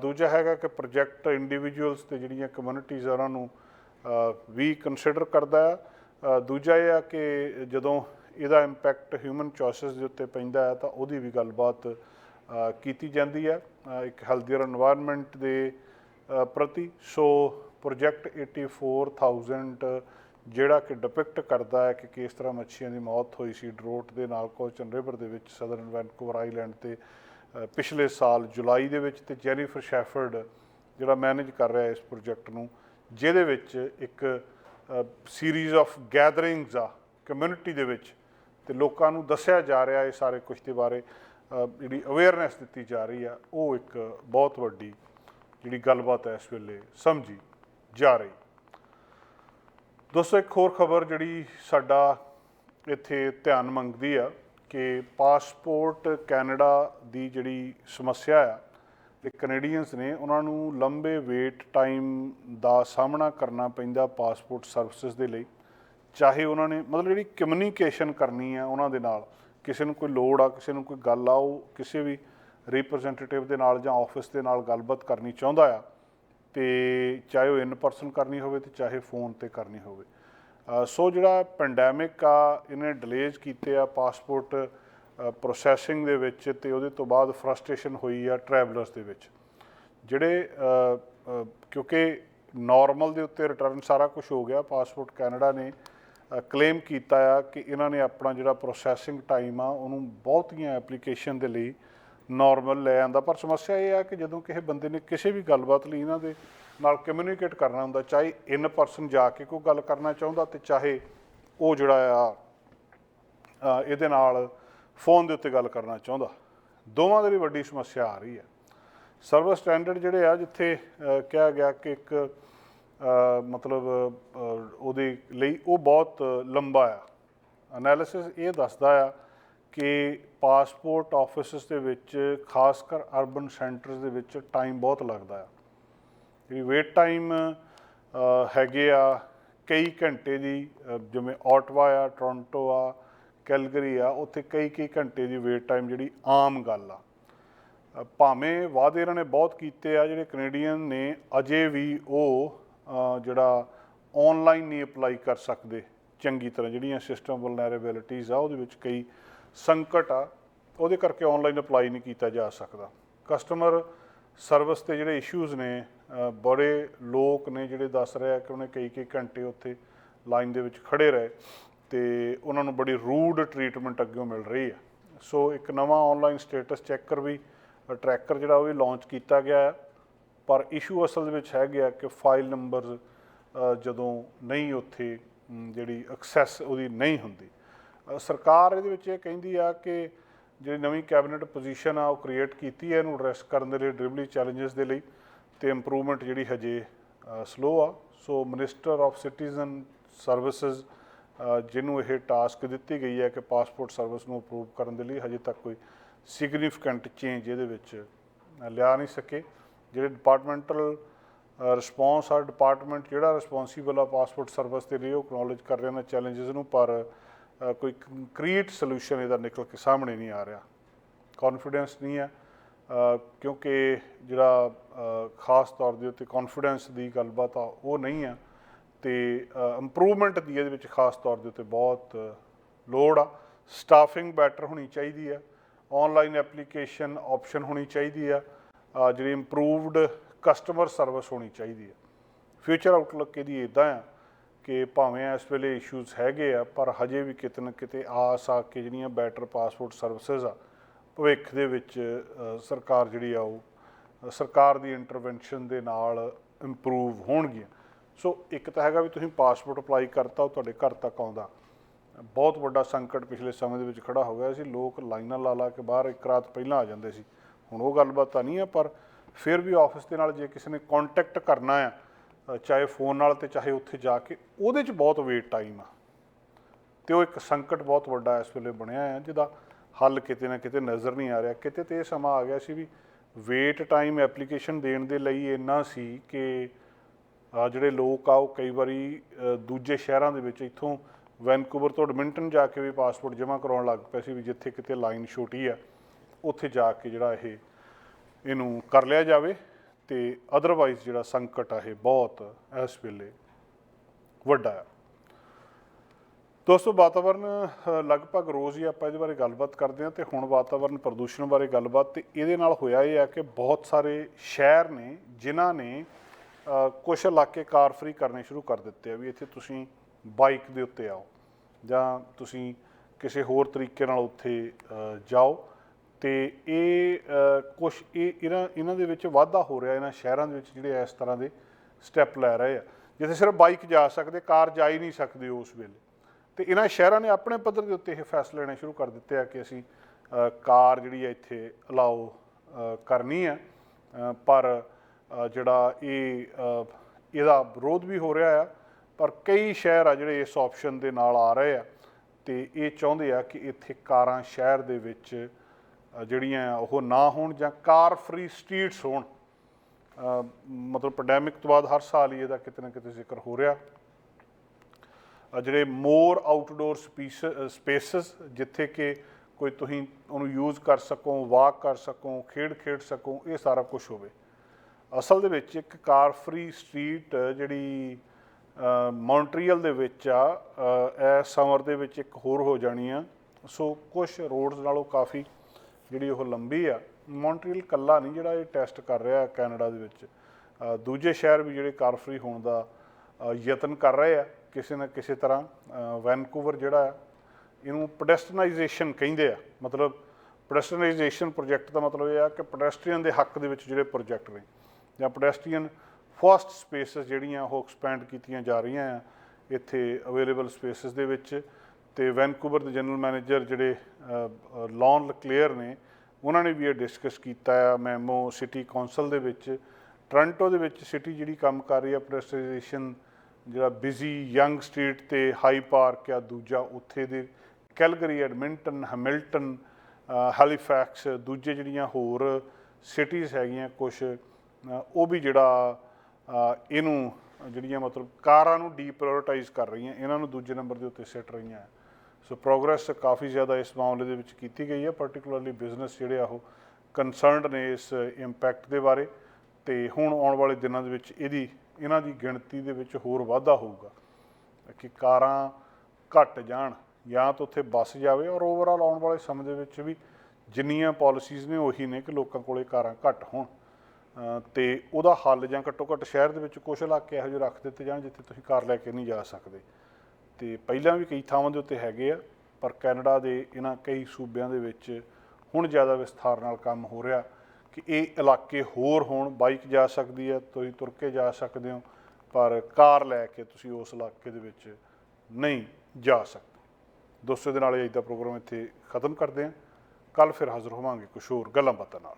ਦੂਜਾ ਹੈਗਾ ਕਿ ਪ੍ਰੋਜੈਕਟ ਇੰਡੀਵਿਜੂਅਲਸ ਤੇ ਜਿਹੜੀਆਂ ਕਮਿਊਨਿਟੀਜ਼ ਆ, ਉਹਨਾਂ ਨੂੰ ਵੀ ਕੰਸੀਡਰ ਕਰਦਾ ਹੈ। ਦੂਜਾ ਇਹ ਆ ਕਿ ਜਦੋਂ ਇਹਦਾ ਇੰਪੈਕਟ ਹਿਊਮਨ ਚੋਇਸਸ ਦੇ ਉੱਤੇ ਪੈਂਦਾ ਹੈ, ਤਾਂ ਉਹਦੀ ਵੀ ਗੱਲਬਾਤ ਕੀਤੀ ਜਾਂਦੀ ਹੈ ਇੱਕ ਹੈਲਥੀਅਰ এনवायरमेंट ਦੇ ਪ੍ਰਤੀ। ਸੋ ਪ੍ਰੋਜੈਕਟ 84000 ਜਿਹੜਾ ਕਿ ਡਿਪਿਕਟ ਕਰਦਾ ਹੈ ਕਿ ਕਿਸ ਤਰ੍ਹਾਂ ਮੱਛੀਆਂ ਦੀ ਮੌਤ ਹੋਈ ਸੀ, ਡਰੋਟ ਦੇ ਨਾਲ ਕੋਚਨ ਰਿਵਰ ਦੇ ਵਿੱਚ ਸਦਰਨ ਵੈਨਕੂਵਰ ਆਈਲੈਂਡ ਤੇ ਪਿਛਲੇ ਸਾਲ ਜੁਲਾਈ ਦੇ ਵਿੱਚ ਤੇ ਜੈਨੀਫਰ ਸ਼ੈਫਰਡ ਜਿਹੜਾ ਮੈਨੇਜ ਕਰ ਰਿਹਾ ਇਸ ਪ੍ਰੋਜੈਕਟ ਨੂੰ, ਜਿਹਦੇ ਵਿੱਚ ਇੱਕ ਸੀਰੀਜ਼ ਆਫ ਗੈਦਰਿੰਗਸ ਆ ਕਮਿਊਨਿਟੀ ਦੇ ਵਿੱਚ ਤੇ ਲੋਕਾਂ ਨੂੰ ਦੱਸਿਆ ਜਾ ਰਿਹਾ ਇਹ ਸਾਰੇ ਕੁਝ ਦੇ ਬਾਰੇ ਜਿਹੜੀ ਅਵੇਅਰਨੈਸ ਦਿੱਤੀ ਜਾ ਰਹੀ ਆ, ਉਹ ਇੱਕ ਬਹੁਤ ਵੱਡੀ ਜਿਹੜੀ ਗੱਲਬਾਤ ਹੈ ਇਸ ਵੇਲੇ ਸਮਝੀ ਜਾ ਰਹੀ। ਦੋਸਤੋ, ਇੱਕ ਹੋਰ ਖਬਰ ਜਿਹੜੀ ਸਾਡਾ ਇੱਥੇ ਧਿਆਨ ਮੰਗਦੀ ਆ ਕਿ ਪਾਸਪੋਰਟ ਕੈਨੇਡਾ ਦੀ ਜਿਹੜੀ ਸਮੱਸਿਆ ਆ, ਤੇ ਕੈਨੇਡੀਅਨਸ ਨੇ ਉਹਨਾਂ ਨੂੰ ਲੰਬੇ ਵੇਟ ਟਾਈਮ ਦਾ ਸਾਹਮਣਾ ਕਰਨਾ ਪੈਂਦਾ ਪਾਸਪੋਰਟ ਸਰਵਿਸਿਜ਼ ਦੇ ਲਈ। ਚਾਹੇ ਉਹਨਾਂ ਨੇ ਮਤਲਬ ਜਿਹੜੀ ਕਮਿਊਨੀਕੇਸ਼ਨ ਕਰਨੀ ਆ ਉਹਨਾਂ ਦੇ ਨਾਲ, ਕਿਸੇ ਨੂੰ ਕੋਈ ਲੋੜ ਆ, ਕਿਸੇ ਨੂੰ ਕੋਈ ਗੱਲ ਆ, ਉਹ ਕਿਸੇ ਵੀ ਰਿਪਰੈਜ਼ੈਂਟੇਟਿਵ ਦੇ ਨਾਲ ਜਾਂ ਆਫਿਸ ਦੇ ਨਾਲ ਗੱਲਬਾਤ ਕਰਨੀ ਚਾਹੁੰਦਾ ਆ, ਤੇ ਚਾਹੇ ਉਹ ਇਨ ਪਰਸਨ ਕਰਨੀ ਹੋਵੇ ਤੇ ਚਾਹੇ ਫੋਨ ਤੇ ਕਰਨੀ ਹੋਵੇ। ਸੋ ਜਿਹੜਾ ਪੈਂਡੈਮਿਕ ਆ, ਇਹਨੇ ਡਿਲੇਜ਼ ਕੀਤੇ ਆ ਪਾਸਪੋਰਟ ਪ੍ਰੋਸੈਸਿੰਗ ਦੇ ਵਿੱਚ ਤੇ ਉਹਦੇ ਤੋਂ ਬਾਅਦ ਫਰਸਟ੍ਰੇਸ਼ਨ ਹੋਈ ਆ ਟਰੈਵਲਰਸ ਦੇ ਵਿੱਚ। ਜਿਹੜੇ ਕਿਉਂਕਿ ਨਾਰਮਲ ਦੇ ਉੱਤੇ ਰਿਟਰਨ ਸਾਰਾ ਕੁਝ ਹੋ ਗਿਆ ਪਾਸਪੋਰਟ ਕੈਨੇਡਾ ਨੇ ਕਲੇਮ ਕੀਤਾ ਆ ਕਿ ਇਹਨਾਂ ਨੇ ਆਪਣਾ ਜਿਹੜਾ ਪ੍ਰੋਸੈਸਿੰਗ ਟਾਈਮ ਆ, ਉਹਨੂੰ ਬਹੁਤੀਆਂ ਐਪਲੀਕੇਸ਼ਨ ਦੇ ਲਈ ਨਾਰਮਲ ਲੈ ਆਂਦਾ। ਪਰ ਸਮੱਸਿਆ ਇਹ ਆ ਕਿ ਜਦੋਂ ਕਿਸੇ ਬੰਦੇ ਨੇ ਕਿਸੇ ਵੀ ਗੱਲਬਾਤ ਲਈ ਇਹਨਾਂ ਦੇ ਨਾਲ ਕਮਿਊਨੀਕੇਟ ਕਰਨਾ ਹੁੰਦਾ, ਚਾਹੇ ਇਨ ਪਰਸਨ ਜਾ ਕੇ ਕੋਈ ਗੱਲ ਕਰਨਾ ਚਾਹੁੰਦਾ ਤੇ ਚਾਹੇ ਉਹ ਜਿਹੜਾ ਆ ਇਹਦੇ ਨਾਲ ਫੋਨ ਦੇ ਉੱਤੇ ਗੱਲ ਕਰਨਾ ਚਾਹੁੰਦਾ। ਦੋਵਾਂ ਦੇ ਲਈ ਵੱਡੀ ਸਮੱਸਿਆ ਆ ਰਹੀ ਹੈ। ਸਰਵਰ ਸਟੈਂਡਰਡ ਜਿਹੜੇ ਆ, ਜਿੱਥੇ ਕਿਹਾ ਗਿਆ ਕਿ ਇੱਕ ਮਤਲਬ ਉਹਦੇ ਲਈ ਉਹ ਬਹੁਤ ਲੰਬਾ ਆ। ਐਨਾਲਿਸਿਸ ਇਹ ਦੱਸਦਾ ਆ ਕਿ ਪਾਸਪੋਰਟ ਆਫਿਸਿਸ ਦੇ ਵਿੱਚ, ਖਾਸ ਕਰ ਅਰਬਨ ਸੈਂਟਰਸ ਦੇ ਵਿੱਚ ਟਾਈਮ ਬਹੁਤ ਲੱਗਦਾ ਆ। ਜਿਹੜੀ ਵੇਟ ਟਾਈਮ ਹੈਗੇ ਆ ਕਈ ਘੰਟੇ ਦੀ ਜਿਵੇਂ ਆਟਵਾ ਆ ਟੋਰਾਂਟੋ ਆ ਕੈਲਗਰੀ ਆ, ਉੱਥੇ ਕਈ ਕਈ ਘੰਟੇ ਦੀ ਵੇਟ ਟਾਈਮ ਜਿਹੜੀ ਆਮ ਗੱਲ ਆ। ਭਾਵੇਂ ਵਾਅਦੇ ਇਹਨਾਂ ਨੇ ਬਹੁਤ ਕੀਤੇ ਆ, ਜਿਹੜੇ ਕੈਨੇਡੀਅਨ ਨੇ, ਅਜੇ ਵੀ ਉਹ ਜਿਹੜਾ ਆਨਲਾਈਨ ਨਹੀਂ ਅਪਲਾਈ ਕਰ ਸਕਦੇ, ਚੰਗੀ ਤਰ੍ਹਾਂ ਜਿਹੜੀਆਂ ਸਿਸਟਮ ਵਲਨਰੇਬਿਲਿਟੀਜ਼ ਆ, ਉਹਦੇ ਵਿੱਚ ਕਈ ਸੰਕਟ ਆ, ਉਹਦੇ ਕਰਕੇ ਆਨਲਾਈਨ ਅਪਲਾਈ ਨਹੀਂ ਕੀਤਾ ਜਾ ਸਕਦਾ। ਕਸਟਮਰ ਸਰਵਿਸ ਤੇ ਜਿਹੜੇ ਇਸ਼ੂਜ਼ ਨੇ ਬੜੇ ਲੋਕ ਨੇ ਜਿਹੜੇ ਦੱਸ ਰਹੇ ਆ ਕਿ ਉਹਨੇ ਕਈ ਕਈ ਘੰਟੇ ਉੱਥੇ ਲਾਈਨ ਦੇ ਵਿੱਚ ਖੜੇ ਰਹੇ ਤੇ ਉਹਨਾਂ ਨੂੰ ਬੜੀ ਰੂਡ ਟਰੀਟਮੈਂਟ ਅੱਗੇ ਮਿਲ ਰਹੀ ਹੈ। ਸੋ ਇੱਕ ਨਵਾਂ ਆਨਲਾਈਨ ਸਟੇਟਸ ਚੈੱਕਰ ਵੀ ਟਰੈਕਰ ਜਿਹੜਾ ਉਹ ਵੀ ਲਾਂਚ ਕੀਤਾ ਗਿਆ ਹੈ। ਪਰ ਇਸ਼ੂ ਅਸਲ ਦੇ ਵਿੱਚ ਹੈ ਗਿਆ ਕਿ ਫਾਈਲ ਨੰਬਰ ਜਦੋਂ ਨਹੀਂ ਉੱਥੇ ਜਿਹੜੀ ਐਕਸੈਸ ਉਹਦੀ ਨਹੀਂ ਹੁੰਦੀ। ਸਰਕਾਰ ਇਹਦੇ ਵਿੱਚ ਇਹ ਕਹਿੰਦੀ ਆ ਕਿ ਜਿਹੜੀ ਨਵੀਂ ਕੈਬਨਿਟ ਪੋਜੀਸ਼ਨ ਆ, ਉਹ ਕ੍ਰੀਏਟ ਕੀਤੀ ਹੈ ਇਹਨੂੰ ਐਡਰੈਸ ਕਰਨ ਦੇ ਲਈ ਡਿਲੀਵਰੀ ਚੈਲੰਜਸ ਦੇ ਲਈ ਤੇ ਇੰਪਰੂਵਮੈਂਟ ਜਿਹੜੀ ਹਜੇ ਸਲੋ ਆ। So minister of citizen services ਜਿਹਨੂੰ ਇਹ ਟਾਸਕ ਦਿੱਤੀ ਗਈ ਹੈ ਕਿ ਪਾਸਪੋਰਟ ਸਰਵਿਸ ਨੂੰ ਅਪਰੂਵ ਕਰਨ ਦੇ ਲਈ, ਹਜੇ ਤੱਕ ਕੋਈ ਸਿਗਨੀਫੀਕੈਂਟ ਚੇਂਜ ਇਹਦੇ ਵਿੱਚ ਲਿਆ ਨਹੀਂ ਸਕੇ। ਜਿਹੜੇ ਡਿਪਾਰਟਮੈਂਟਲ ਰਿਸਪੌਂਸ ਆ ਡਿਪਾਰਟਮੈਂਟ ਜਿਹੜਾ ਰਿਸਪੌਂਸੀਬਲ ਆ ਪਾਸਪੋਰਟ ਸਰਵਿਸ ਦੇ ਲਈ ਉਹ ਅਕਨੋਲਜ ਕਰ ਰਿਹਾ ਨਾ ਚੈਲੰਜਸ ਨੂੰ, ਪਰ ਕੋਈ ਕੰਕਰੀਟ ਸੋਲੂਸ਼ਨ ਇਹਦਾ ਨਿਕਲ ਕੇ ਸਾਹਮਣੇ ਨਹੀਂ ਆ ਰਿਹਾ। ਕੌਨਫੀਡੈਂਸ ਨਹੀਂ ਹੈ। ਕਿਉਂਕਿ ਜਿਹੜਾ ਖਾਸ ਤੌਰ ਦੇ ਉੱਤੇ ਕੌਨਫੀਡੈਂਸ ਦੀ ਗੱਲਬਾਤ ਆ, ਉਹ ਨਹੀਂ ਆ ਤੇ ਇੰਪਰੂਵਮੈਂਟ ਦੀ ਇਹਦੇ ਵਿੱਚ ਖਾਸ ਤੌਰ ਦੇ ਉੱਤੇ ਬਹੁਤ ਲੋੜ ਆ। ਸਟਾਫਿੰਗ ਬੈਟਰ ਹੋਣੀ ਚਾਹੀਦੀ ਆ ਆਨਲਾਈਨ ਐਪਲੀਕੇਸ਼ਨ ਆਪਸ਼ਨ ਹੋਣੀ ਚਾਹੀਦੀ ਆ ਜਿਹੜੀ ਇੰਪਰੂਵਡ ਕਸਟਮਰ ਸਰਵਿਸ ਹੋਣੀ ਚਾਹੀਦੀ ਆ ਫਿਊਚਰ ਆਊਟਲੁੱਕ ਇਹਦੀ ਇਦਾਂ ਆ ਕਿ ਭਾਵੇਂ ਇਸ ਵੇਲੇ ਇਸ਼ੂਜ਼ ਹੈਗੇ ਆ, ਪਰ ਹਜੇ ਵੀ ਕਿਤੇ ਨਾ ਕਿਤੇ ਆਸ ਆ ਕਿ ਜਿਹੜੀਆਂ ਬੈਟਰ ਪਾਸਪੋਰਟ ਸਰਵਿਸਿਜ਼ ਆ, ਭਵਿੱਖ ਦੇ ਵਿੱਚ ਸਰਕਾਰ ਜਿਹੜੀ ਆ ਉਹ ਸਰਕਾਰ ਦੀ ਇੰਟਰਵੈਂਸ਼ਨ ਦੇ ਨਾਲ ਇੰਪਰੂਵ ਹੋਣਗੀਆਂ। ਸੋ ਇੱਕ ਤਾਂ ਹੈਗਾ ਵੀ ਤੁਸੀਂ ਪਾਸਪੋਰਟ ਅਪਲਾਈ ਕਰਤਾ, ਉਹ ਤੁਹਾਡੇ ਘਰ ਤੱਕ ਆਉਂਦਾ। ਬਹੁਤ ਵੱਡਾ ਸੰਕਟ ਪਿਛਲੇ ਸਮੇਂ ਦੇ ਵਿੱਚ ਖੜਾ ਹੋ ਗਿਆ ਸੀ। ਲੋਕ ਲਾਈਨਾਂ ਲਾ ਲਾ ਕੇ ਬਾਹਰ ਇੱਕ ਰਾਤ ਪਹਿਲਾਂ ਆ ਜਾਂਦੇ ਸੀ। ਹੁਣ ਉਹ ਗੱਲਬਾਤ ਤਾਂ ਨਹੀਂ ਹੈ, ਪਰ ਫਿਰ ਵੀ ਆਫਿਸ ਦੇ ਨਾਲ ਜੇ ਕਿਸੇ ਨੇ ਕੰਟੈਕਟ ਕਰਨਾ ਆ ਚਾਹੇ ਫੋਨ ਨਾਲ ਤੇ ਚਾਹੇ ਉੱਥੇ ਜਾ ਕੇ, ਉਹਦੇ 'ਚ ਬਹੁਤ ਵੇਟ ਟਾਈਮ ਆ। ਤੇ ਉਹ ਇੱਕ ਸੰਕਟ ਬਹੁਤ ਵੱਡਾ ਇਸ ਵੇਲੇ ਬਣਿਆ ਹੈ ਜਿਹਦਾ ਹੱਲ ਕਿਤੇ ਨਾ ਕਿਤੇ ਨਜ਼ਰ ਨਹੀਂ ਆ ਰਿਹਾ। ਕਿਤੇ ਤੇ ਇਹ ਸਮਾਂ ਆ ਗਿਆ ਸੀ ਵੀ ਵੇਟ ਟਾਈਮ ਐਪਲੀਕੇਸ਼ਨ ਦੇਣ ਦੇ ਲਈ ਇੰਨਾ ਸੀ ਕਿ ਜਿਹੜੇ ਲੋਕ ਆ, ਉਹ ਕਈ ਵਾਰੀ ਦੂਜੇ ਸ਼ਹਿਰਾਂ ਦੇ ਵਿੱਚ ਇੱਥੋਂ ਵੈਨਕੂਵਰ ਤੋਂ ਐਡਮਿੰਟਨ ਜਾ ਕੇ ਵੀ ਪਾਸਪੋਰਟ ਜਮ੍ਹਾਂ ਕਰਾਉਣ ਲੱਗ ਪਏ ਸੀ ਵੀ ਜਿੱਥੇ ਕਿਤੇ ਲਾਈਨ ਛੋਟੀ ਆ। ਉੱਥੇ ਜਾ ਕੇ ਜਿਹੜਾ ਇਹ, ਇਹਨੂੰ ਕਰ ਲਿਆ ਜਾਵੇ ਤੇ ਅਦਰਵਾਈਜ਼ ਜਿਹੜਾ ਸੰਕਟ ਆ ਇਹ ਬਹੁਤ ਇਸ ਵੇਲੇ ਵੱਡਾ ਹੈ ਦੋਸਤੋ, ਵਾਤਾਵਰਨ ਲਗਭਗ ਰੋਜ਼ ਹੀ ਆਪਾਂ ਇਹਦੇ ਬਾਰੇ ਗੱਲਬਾਤ ਕਰਦੇ ਹਾਂ ਤੇ ਹੁਣ ਵਾਤਾਵਰਨ ਪ੍ਰਦੂਸ਼ਣ ਬਾਰੇ ਗੱਲਬਾਤ ਤੇ ਇਹਦੇ ਨਾਲ ਹੋਇਆ ਇਹ ਆ ਕਿ ਬਹੁਤ ਸਾਰੇ ਸ਼ਹਿਰ ਨੇ ਜਿਨ੍ਹਾਂ ਨੇ ਕੁਝ ਇਲਾਕੇ ਕਾਰ ਫ੍ਰੀ ਕਰਨੇ ਸ਼ੁਰੂ ਕਰ ਦਿੱਤੇ ਆ ਵੀ ਇੱਥੇ ਤੁਸੀਂ ਬਾਈਕ ਦੇ ਉੱਤੇ ਆਓ ਜਾਂ ਤੁਸੀਂ ਕਿਸੇ ਹੋਰ ਤਰੀਕੇ ਨਾਲ ਉੱਥੇ ਜਾਓ। ਤੇ ਇਹ ਕੁਝ ਇਹ ਇਹਨਾਂ ਇਹਨਾਂ ਦੇ ਵਿੱਚ ਵਾਧਾ ਹੋ ਰਿਹਾ, ਇਹਨਾਂ ਸ਼ਹਿਰਾਂ ਦੇ ਵਿੱਚ ਜਿਹੜੇ ਇਸ ਤਰ੍ਹਾਂ ਦੇ ਸਟੈਪ ਲੈ ਰਹੇ ਆ। ਜਿੱਥੇ ਸਿਰਫ ਬਾਈਕ ਜਾ ਸਕਦੇ, ਕਾਰ ਜਾ ਹੀ ਨਹੀਂ ਸਕਦੇ ਉਸ ਵੇਲੇ। ਤੇ ਇਹਨਾਂ ਸ਼ਹਿਰਾਂ ਨੇ ਆਪਣੇ ਪੱਧਰ ਦੇ ਉੱਤੇ ਇਹ ਫੈਸਲੇ ਲੈਣੇ ਸ਼ੁਰੂ ਕਰ ਦਿੱਤੇ ਆ ਕਿ ਅਸੀਂ ਕਾਰ ਜਿਹੜੀ ਹੈ ਇੱਥੇ ਅਲਾਓ ਕਰਨੀ ਹੈ ਪਰ ਜਿਹੜਾ ਇਹ ਇਹਦਾ ਵਿਰੋਧ ਵੀ ਹੋ ਰਿਹਾ ਆ। ਪਰ ਕਈ ਸ਼ਹਿਰ ਆ ਜਿਹੜੇ ਇਸ ਆਪਸ਼ਨ ਦੇ ਨਾਲ ਆ ਰਹੇ ਆ। ਤੇ ਇਹ ਚਾਹੁੰਦੇ ਆ ਕਿ ਇੱਥੇ ਕਾਰਾਂ ਸ਼ਹਿਰ ਦੇ ਵਿੱਚ ਜਿਹੜੀਆਂ ਉਹ ਨਾ ਹੋਣ ਜਾਂ ਕਾਰ ਫ੍ਰੀ ਸਟਰੀਟਸ ਹੋਣ ਮਤਲਬ ਪੈਂਡੈਮਿਕ ਤੋਂ ਬਾਅਦ ਹਰ ਸਾਲ ਹੀ ਇਹਦਾ ਕਿਤੇ ਨਾ ਕਿਤੇ ਜ਼ਿਕਰ ਹੋ ਰਿਹਾ। ਜਿਹੜੇ ਮੋਰ ਆਊਟਡੋਰ ਸਪੇਸਸ ਜਿੱਥੇ ਕਿ ਕੋਈ ਤੁਸੀਂ ਉਹਨੂੰ ਯੂਜ਼ ਕਰ ਸਕੋ ਵਾਕ ਕਰ ਸਕੋ ਖੇਡ ਖੇਡ ਸਕੋ ਇਹ ਸਾਰਾ ਕੁਝ ਹੋਵੇ। ਅਸਲ ਦੇ ਵਿੱਚ ਇੱਕ ਕਾਰ ਫ੍ਰੀ ਸਟਰੀਟ ਜਿਹੜੀ ਅ, ਮੌਂਟਰੀਅਲ ਦੇ ਵਿੱਚ ਆ ਅ, ਇਹ ਸਮਰ ਦੇ ਵਿੱਚ ਇੱਕ ਹੋਰ ਹੋ ਜਾਣੀ ਆ। ਸੋ ਕੁਝ ਰੋਡਸ ਨਾਲੋਂ ਕਾਫੀ ਜਿਹੜੀ ਉਹ ਲੰਬੀ ਆ, ਮੌਂਟਰੀਅਲ ਕੱਲਾ ਨਹੀਂ ਜਿਹੜਾ ਇਹ ਟੈਸਟ ਕਰ ਰਿਹਾ ਕੈਨੇਡਾ ਦੇ ਵਿੱਚ। ਦੂਜੇ ਸ਼ਹਿਰ ਵੀ ਜਿਹੜੇ ਕਾਰ ਫ੍ਰੀ ਹੋਣ ਦਾ ਯਤਨ ਕਰ ਰਹੇ ਆ, ਕਿਸੇ ਨਾ ਕਿਸੇ ਤਰ੍ਹਾਂ ਵੈਨਕੂਵਰ ਜਿਹੜਾ ਆ, ਇਹਨੂੰ ਪੈਡੈਸਟਨਾਈਜੇਸ਼ਨ ਕਹਿੰਦੇ ਆ। ਮਤਲਬ ਪੈਡੈਸਟਨਾਈਜੇਸ਼ਨ ਪ੍ਰੋਜੈਕਟ ਦਾ ਮਤਲਬ ਇਹ ਆ ਕਿ ਪੈਡੈਸਟਰੀਅਨ ਦੇ ਹੱਕ ਦੇ ਵਿੱਚ ਜਿਹੜੇ ਪ੍ਰੋਜੈਕਟ ਨੇ, ਜਾਂ ਪੈਡੈਸਟਰੀਅਨ ਫਸਟ ਸਪੇਸਸ ਜਿਹੜੀਆਂ ਉਹ ਐਕਸਪੈਂਡ ਕੀਤੀਆਂ ਜਾ ਰਹੀਆਂ ਆ, ਇੱਥੇ ਅਵੇਲੇਬਲ ਸਪੇਸਸ ਦੇ ਵਿੱਚ। ਤੇ ਵੈਨਕੂਵਰ ਦੇ ਜਨਰਲ ਮੈਨੇਜਰ ਜਿਹੜੇ ਲੌਨ ਲਕਲੇਅਰ ਨੇ, ਉਹਨਾਂ ਨੇ ਵੀ ਇਹ ਡਿਸਕਸ ਕੀਤਾ ਆ। ਮੈਮੋ ਸਿਟੀ ਕੌਂਸਲ ਦੇ ਵਿੱਚ ਟੋਰਾਂਟੋ ਦੇ ਵਿੱਚ ਸਿਟੀ ਜਿਹੜੀ ਕੰਮ ਕਰ ਰਹੀ ਆ ਪੈਡੈਸਟਰੀਏਸ਼ਨ ਜਿਹੜਾ ਬਿਜ਼ੀ ਯੰਗ ਸਟਰੀਟ ਤੇ ਹਾਈ ਪਾਰਕ ਆ, ਦੂਜਾ ਉੱਥੇ ਦੇ ਕੈਲਗਰੀ, ਐਡਮਿੰਟਨ, ਹੈਮਿਲਟਨ ਹੈਲੀਫੈਕਸ ਦੂਜੇ ਜਿਹੜੀਆਂ ਹੋਰ ਸਿਟੀਜ਼ ਹੈਗੀਆਂ ਕੁਝ ਉਹ ਵੀ ਜਿਹੜਾ ਇਹਨੂੰ ਜਿਹੜੀਆਂ ਮਤਲਬ ਕਾਰਾਂ ਨੂੰ ਡੀਪ੍ਰਾਇੋਰਟਾਈਜ਼ ਕਰ ਰਹੀਆਂ, ਇਹਨਾਂ ਨੂੰ ਦੂਜੇ ਨੰਬਰ ਦੇ ਉੱਤੇ ਸਿੱਟ ਰਹੀਆਂ। ਸੋ ਪ੍ਰੋਗਰੈਸ ਕਾਫੀ ਜ਼ਿਆਦਾ ਇਸ ਮਾਮਲੇ ਦੇ ਵਿੱਚ ਕੀਤੀ ਗਈ ਹੈ ਪਾਰਟਿਕੂਲਰਲੀ ਬਿਜ਼ਨਸ ਜਿਹੜੇ ਆ ਉਹ ਕਨਸਰਨਡ ਨੇ ਇਸ ਇੰਪੈਕਟ ਦੇ ਬਾਰੇ ਤੇ ਹੁਣ ਆਉਣ ਵਾਲੇ ਦਿਨਾਂ ਦੇ ਵਿੱਚ ਇਹਦੀ ਇਹਨਾਂ ਦੀ ਗਿਣਤੀ ਦੇ ਵਿੱਚ ਹੋਰ ਵਾਧਾ ਹੋਊਗਾ ਕਿ ਕਾਰਾਂ ਘਟ ਜਾਣ ਜਾਂ ਤਾਂ ਉੱਥੇ ਬੱਸ ਜਾਵੇ ਔਰ ਓਵਰਆਲ ਆਉਣ ਵਾਲੇ ਸਮੇਂ ਦੇ ਵਿੱਚ ਵੀ ਜਿੰਨੀਆਂ ਪਾਲਿਸੀਜ਼ ਨੇ ਉਹੀ ਨੇ ਕਿ ਲੋਕਾਂ ਕੋਲੇ ਕਾਰਾਂ ਘੱਟ ਹੋਣ। ਅ, ਤੇ ਉਹਦਾ ਹੱਲ ਜਾਂ ਘੱਟੋ ਘੱਟ ਸ਼ਹਿਰ ਦੇ ਵਿੱਚ ਕੁਝ ਇਲਾਕੇ ਇਹੋ ਜਿਹੇ ਰੱਖ ਦਿੱਤੇ ਜਾਣ ਜਿੱਥੇ ਤੁਸੀਂ ਕਾਰ ਲੈ ਕੇ ਨਹੀਂ ਜਾ ਸਕਦੇ। ਤੇ ਪਹਿਲਾਂ ਵੀ ਕਈ ਥਾਵਾਂ ਦੇ ਉੱਤੇ ਹੈਗੇ ਆ, ਪਰ ਕੈਨੇਡਾ ਦੇ ਇਹਨਾਂ ਕਈ ਸੂਬਿਆਂ ਦੇ ਵਿੱਚ ਹੁਣ ਜ਼ਿਆਦਾ ਵਿਸਥਾਰ ਨਾਲ ਕੰਮ ਹੋ ਰਿਹਾ ਕਿ ਇਹ ਇਲਾਕੇ ਹੋਰ ਹੋਣ, ਬਾਈਕ ਜਾ ਸਕਦੀ ਹੈ, ਤੁਸੀਂ ਤੁਰ ਕੇ ਜਾ ਸਕਦੇ ਹੋ, ਪਰ ਕਾਰ ਲੈ ਕੇ ਤੁਸੀਂ ਉਸ ਇਲਾਕੇ ਦੇ ਵਿੱਚ ਨਹੀਂ ਜਾ ਸਕਦੇ। ਦੋਸਤੋ ਦੇ ਨਾਲ ਇਹ ਅੱਜ ਦਾ ਪ੍ਰੋਗਰਾਮ ਇੱਥੇ ਖਤਮ ਕਰਦੇ ਹਾਂ। ਕੱਲ ਫਿਰ ਹਾਜ਼ਰ ਹੋਵਾਂਗੇ ਕੁਝ ਹੋਰ ਗੱਲਾਂ ਬਾਤਾਂ ਨਾਲ।